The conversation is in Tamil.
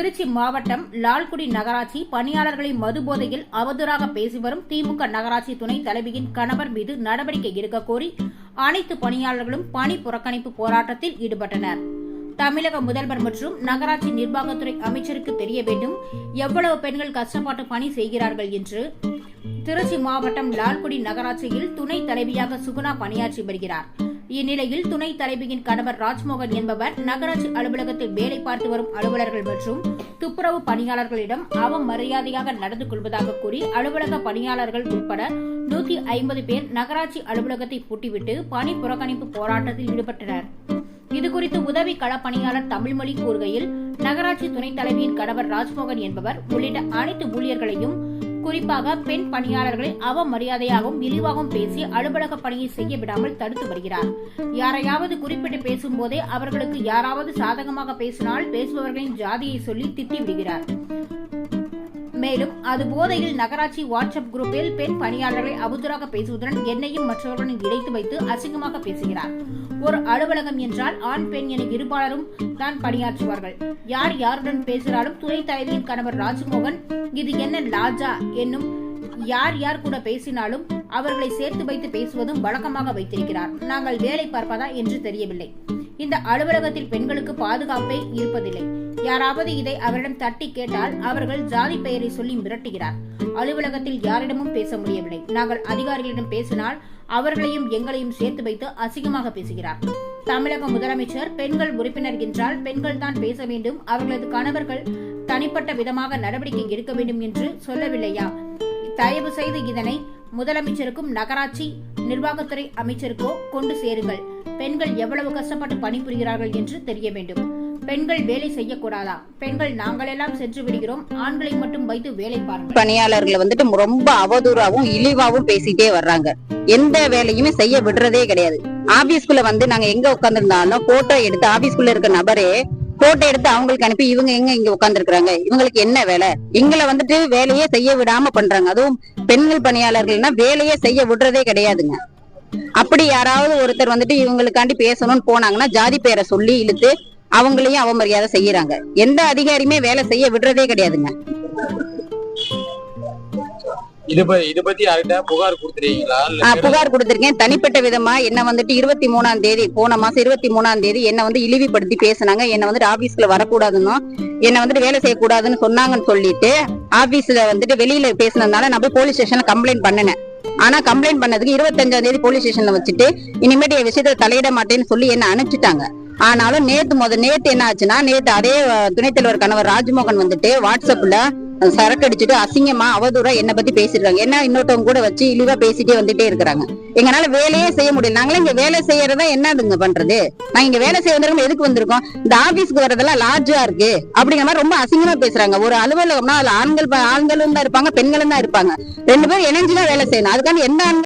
திருச்சி மாவட்டம் லால்குடி நகராட்சி பணியாளர்களை மது போதையில் அவதூறாக பேசி வரும் திமுக நகராட்சி துணைத் தலைவியின் கணவர் மீது நடவடிக்கை எடுக்க கோரி அனைத்து பணியாளர்களும் பணி புறக்கணிப்பு போராட்டத்தில் ஈடுபட்டனர். தமிழக முதல்வர் மற்றும் நகராட்சி நிர்வாகத்துறை அமைச்சருக்கு தெரிய வேண்டும் எவ்வளவு பெண்கள் கஷ்டப்பட்டு பணி செய்கிறார்கள் என்று திருச்சி மாவட்டம் லால்குடி நகராட்சியில் துணைத் தலைவியாக சுகுணா பணியாற்றி வருகிறார். இந்நிலையில் துணைத் தலைவியின் கணவர் ராஜ்மோகன் என்பவர் நகராட்சி அலுவலகத்தில் வேலை பார்த்து வரும் அலுவலர்கள் மற்றும் துப்புரவு பணியாளர்களிடம் அவமரியாதையாக நடந்து கொள்வதாக கூறி அலுவலக பணியாளர்கள் உட்பட நூத்தி ஐம்பது பேர் நகராட்சி அலுவலகத்தை பூட்டிவிட்டு பணி புறக்கணிப்பு போராட்டத்தில் ஈடுபட்டனர். இதுகுறித்து உதவி களப்பணியாளர் தமிழ்மொழி கூறுகையில் நகராட்சி துணைத் தலைவியின் கணவர் ராஜ்மோகன் என்பவர் உள்ளிட்ட அனைத்து ஊழியர்களையும் குறிப்பாக பெண் பணியாளர்களை அவமரியாதையாகவும் இழிவாகவும் பேசி அலுவலக பணியை செய்ய விடாமல் தடுத்து வருகிறார். யாரையாவது குறிப்பிட்டு பேசும் போதே அவர்களுக்கு யாராவது சாதகமாக பேசினால் பேசுபவர்களின் ஜாதியை சொல்லி திட்டி விடுகிறார். மேலும் அது போதையில் நகராட்சி வாட்ஸ்அப் குரூப்பில் பெண் பணியாளர்களை அவதூறாக பேசுவதுடன் என்னையும் மற்றவர்களுடன் இணைத்து வைத்து அசிங்கமாக பேசுகிறார். ஒரு அலுவலகம் என்றால் ஆண் பெண் என இருபாலரும் தான் பணியாற்றுவார்கள். யார் யாருடன் பேசினாலும் துணைத் தலைவியின் கணவர் ராஜ்மோகன் இது என்ன லாஜா? என்னும் யார் யார் கூட பேசினாலும் அவர்களை சேர்த்து வைத்து பேசுவதும் வழக்கமாக வைத்திருக்கிறார். நாங்கள் வேலை பார்ப்பதா என்று தெரியவில்லை. இந்த அலுவலகத்தில் பெண்களுக்கு பாதுகாப்பே இருப்பதில்லை. யாராவது இதை அவரிடம் தட்டி கேட்டால் அவர்கள் ஜாதி பெயரை சொல்லி மிரட்டுகிறார். அலுவலகத்தில் யாரிடமும் பேச முடியவில்லை. நாங்கள் அதிகாரிகளிடம் பேசினால் அவர்களையும் எங்களையும் சேர்த்து வைத்து அசிங்கமாக பேசுகிறார். தமிழக முதலமைச்சர் பெண்கள் உறுப்பினர் என்றால் பெண்கள் தான் பேச வேண்டும். அவர்களது கணவர்கள் தனிப்பட்ட விதமாக நடவடிக்கை எடுக்க வேண்டும் என்று சொல்லவில்லையா? தயவு செய்து இதனை முதலமைச்சருக்கும் நகராட்சி நிர்வாகத்துறை அமைச்சருக்கோ கொண்டு சேருங்கள். பெண்கள் எவ்வளவு கஷ்டப்பட்டு பணிபுரிகிறார்கள் என்று தெரிய வேண்டும். பெண்கள் வேலை செய்யக்கூடாதா? பெண்கள் நாங்களெல்லாம் சென்று விடுகிறோம். ஆண்களை மட்டும் வைத்து வேலை பாருங்கள். பணியாளர்களை வந்துட்டு ரொம்ப அவதூறாவும் இழிவாவும் பேசிட்டே வர்றாங்க. எந்த வேலையுமே செய்ய விடுறதே கிடையாது. ஆபீஸ்க்குள்ள வந்து நாங்க எங்க உட்காந்துருந்தாலும் போட்டோ எடுத்து ஆபீஸ்க்குள்ள இருக்க நபரே போட்டோ எடுத்து அவங்களுக்கு அனுப்பி இவங்க எங்க இங்க உட்காந்துருக்காங்க இவங்களுக்கு என்ன வேலை? எங்களை வந்துட்டு வேலையே செய்ய விடாம பண்றாங்க. அதுவும் பெண்கள் பணியாளர்கள்னா வேலையே செய்ய விடுறதே கிடையாதுங்க. அப்படி யாராவது ஒருத்தர் வந்துட்டு இவங்களுக்காண்டி பேசணும்னு போனாங்கன்னா ஜாதி பேரை சொல்லி இழுத்து அவங்களையும் அவமரியாதை செய்யறாங்க. எந்த அதிகாரியுமே வேலை செய்ய விடுறதே கிடையாதுங்க. புகார் கொடுத்திருக்கேன். தனிப்பட்ட விதமா என்ன வந்துட்டு இருபத்தி மூணாம் தேதி போன மாசம் இருபத்தி மூணாம் தேதி என்ன வந்து இழிவுபடுத்தி பேசுனாங்க. என்ன வந்துட்டு ஆபீஸ்ல வரக்கூடாதுன்னு என்ன வந்துட்டு வேலை செய்யக்கூடாதுன்னு சொன்னாங்கன்னு சொல்லிட்டு ஆபீஸ்ல வந்துட்டு வெளியில பேசினதுனால நான் போய் போலீஸ் ஸ்டேஷன்ல கம்ப்ளைண்ட் பண்ணினேன். ஆனா கம்ப்ளைண்ட் பண்ணதுக்கு இருபத்தஞ்சாம் தேதி போலீஸ் ஸ்டேஷன்ல வச்சுட்டு இனிமேட்டு என் விஷயத்துல தலையிட மாட்டேன்னு சொல்லி என்ன அனுப்பிச்சிட்டாங்க. ஆனாலும் நேத்து முத நேத்து என்ன ஆச்சுன்னா நேத்து அதே துணைத்தலைவர் துணைத் தலைவர் கணவர் ராஜ்மோகன் வந்துட்டு வாட்ஸ்அப்ல சரக்கு அடிச்சுட்டு அசிங்கமா அவதூறா என்ன பத்தி பேசிருக்காங்க என்ன இன்னொருத்தவங்க கூட வச்சு இழிவா பேசிட்டே வந்துட்டே இருக்கிறாங்க. எங்களால வேலையே செய்ய முடியல. நாங்களே இங்க வேலை செய்யறதா என்னதுங்க பண்றது? நாங்க இங்க வேலை செய்ய வந்திருக்கோம்? எதுக்கு வந்திருக்கோம்? இந்த ஆபீஸ்க்கு வரதெல்லாம் லார்ஜா இருக்கு. அப்படிங்கிற மாதிரி ரொம்ப அசிங்கமா பேசுறாங்க. ஒரு அலுவலகம்னா அதுல ஆண்கள் ஆண்களும் தான் இருப்பாங்க பெண்களும் தான் இருப்பாங்க. ரெண்டு பேரும் இணைஞ்சுதான் வேலை செய்யணும். அதுக்காக என்ன